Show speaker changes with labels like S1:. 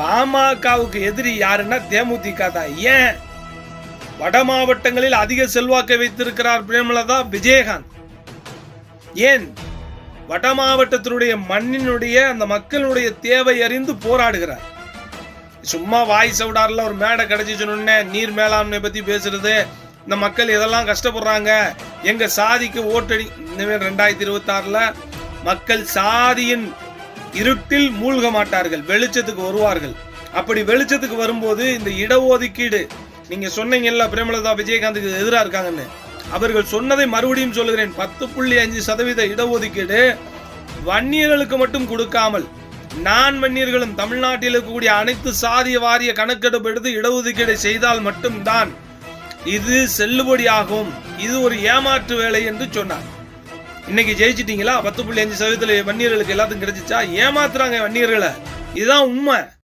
S1: பாமகவுக்கு எதிரி யாருன்னா தேமுதிக தான். ஏன்? வட மாவட்டங்களில் அதிக செல்வாக்கை வைத்திருக்கிறார் பிரேமலதா விஜயகாந்த். ஏன்? வட மாவட்டத்தினுடைய மண்ணினுடைய அந்த மக்களுடைய தேவை அறிந்து போராடுகிறார். சும்மா வாய் சவுடார்ல ஒரு மேடை கிடைச்சி நீர் மேலாண்மை பற்றி பேசுறது. இந்த மக்கள் இதெல்லாம் கஷ்டப்படுறாங்க? எங்க சாதிக்கு ஓட்டடி இந்த ரெண்டாயிரத்தி இருபத்தி மக்கள் சாதியின் இருட்டில் மூழ்க மாட்டார்கள் வெளிச்சத்துக்கு வருவார்கள். அப்படி வெளிச்சத்துக்கு வரும்போது இந்த இடஒதுக்கீடு நீங்க சொன்னீங்கல்ல பிரேமலதா விஜயகாந்துக்கு எதிராக இருக்காங்கன்னு. அவர்கள் சொன்னதை மறுபடியும் சொல்லுகிறேன் பத்து புள்ளி அஞ்சு சதவீத இடஒதுக்கீடு வன்னியர்களுக்கு மட்டும் கொடுக்காமல் நான் வன்னியர்களும் தமிழ்நாட்டில் இருக்கக்கூடிய அனைத்து சாதிய வாரிய கணக்கெடுப்பு எடுத்து இடஒதுக்கீடு செய்தால் மட்டும்தான் இது செல்லுபடியாகும். இது ஒரு ஏமாற்று வேலை என்று சொன்னார். இன்னைக்கு ஜெயிச்சிட்டீங்களா? பத்து புள்ளி அஞ்சு சதவீதத்தில் வன்னியர்களுக்கு எல்லாத்துக்கும் கிடைச்சிச்சா? ஏமாத்துறாங்க வன்னியர்களை. இதுதான் உண்மை.